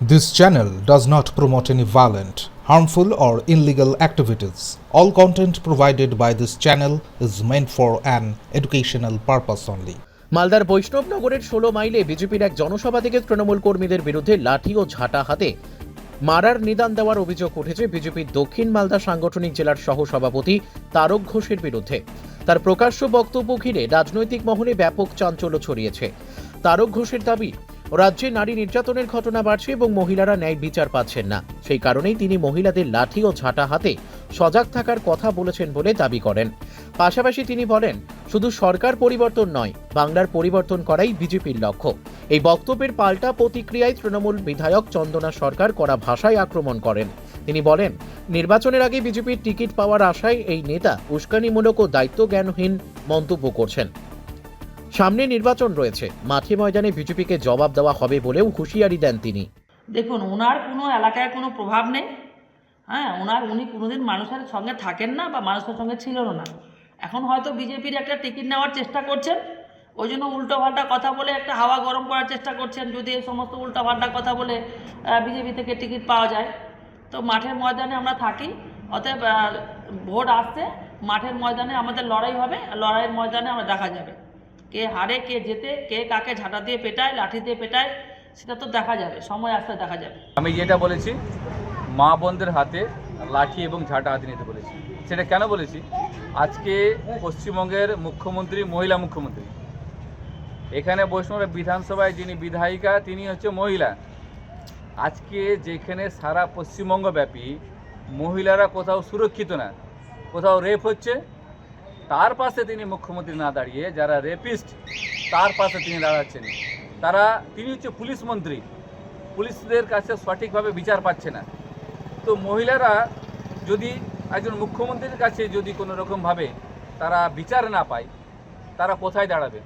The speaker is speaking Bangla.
This channel does not promote any violent, harmful, or illegal activities. All content provided by this channel is meant for an educational purpose only. মালদার বৈষ্ণবনগরের ষোলো মাইলে বিজেপির এক জনসভা থেকে তৃণমূল কর্মীদের বিরুদ্ধে লাঠি ও ঝাঁটা হাতে মারার নিদান দেওয়ার অভিযোগ উঠেছে বিজেপির দক্ষিণ মালদা সাংগঠনিক জেলার সহসভাপতি তারক ঘোষের বিরুদ্ধে তার প্রকাশ্য বক্তব্য ঘিরে রাজনৈতিক মহলে ব্যাপক চাঞ্চল্য ছড়িয়েছে তারক ঘোষের দাবি রাজ্যে নারী নির্যাতনের ঘটনা বাড়ছে এবং মহিলারা ন্যায় বিচার পাচ্ছেন না। সেই কারণেই তিনি মহিলাদের লাঠি ও ঝাঁটা হাতে সজাগ থাকার কথা বলেছেন বলে দাবি করেন। পাশাপাশি তিনি বলেন, শুধু সরকার পরিবর্তন নয়, বাংলার পরিবর্তন করাই বিজেপির লক্ষ্য। এই বক্তব্যের পাল্টা প্রতিক্রিয়ায় তৃণমূল বিধায়ক চন্দনা সরকার করা ভাষায় আক্রমণ করেন। তিনি বলেন, নির্বাচনের আগে বিজেপির টিকিট পাওয়ার আশায় এই নেতা উস্কানিমূলক ও দায়িত্বজ্ঞানহীন মন্তব্য করছেন। সামনে নির্বাচন রয়েছে। মাঠে ময়দানে বিজেপিকে জবাব দেওয়া হবে বলেও হুঁশিয়ারি দেন তিনি। দেখুন ওনার কোনো এলাকায় কোনো প্রভাব নেই। হ্যাঁ ওনার উনি কোনোদিন মানুষের সঙ্গে থাকেন না বা মানুষের সঙ্গে ছিলেনও না। এখন হয়তো বিজেপির একটা টিকিট নেওয়ার চেষ্টা করছেন। ওই জন্য উল্টোপাল্টা কথা বলে একটা হাওয়া গরম করার চেষ্টা করছেন, যদি এই সমস্ত উল্টোপাল্টা কথা বলে বিজেপি থেকে টিকিট পাওয়া যায়। তো মাঠের ময়দানে আমরা থাকি, অতএব ভোট আসছে, মাঠের ময়দানে আমাদের লড়াই হবে লড়াইয়ের ময়দানে আমরা দেখা যাবে। কে হারে, কে জেতে, কে কাকে ঝাঁটা দিয়ে পেটায়, লাঠি দিয়ে পেটায়, সেটা তো দেখা যাবে, সময় আসতে দেখা যাবে। আমি যেটা বলেছি, মা বোনদের হাতে লাঠি এবং ঝাঁটা হাতে নিতে বলেছি। সেটা কেন বলেছি? আজকে পশ্চিমবঙ্গের মুখ্যমন্ত্রী, মহিলা মুখ্যমন্ত্রী। এখানে বৈষ্ণব বিধানসভায় যিনি বিধায়িকা, তিনি হচ্ছে মহিলা। আজকে যেখানে সারা পশ্চিমবঙ্গ ব্যাপী মহিলারা কোথাও সুরক্ষিত না, কোথাও রেপ হচ্ছে তার পাশে তিনি মুখ্যমন্ত্রী না দাঁড়িয়ে যারা রেপিস্ট তার পাশে তিনি দাঁড়াচ্ছেন। তারা, তিনি হচ্ছে পুলিশ মন্ত্রী। পুলিশদের কাছে সঠিকভাবে বিচার পাচ্ছে না। তো মহিলারা যদি একজন মুখ্যমন্ত্রীর কাছে যদি কোনো রকমভাবে তারা বিচার না পায়, তারা কোথায় দাঁড়াবে?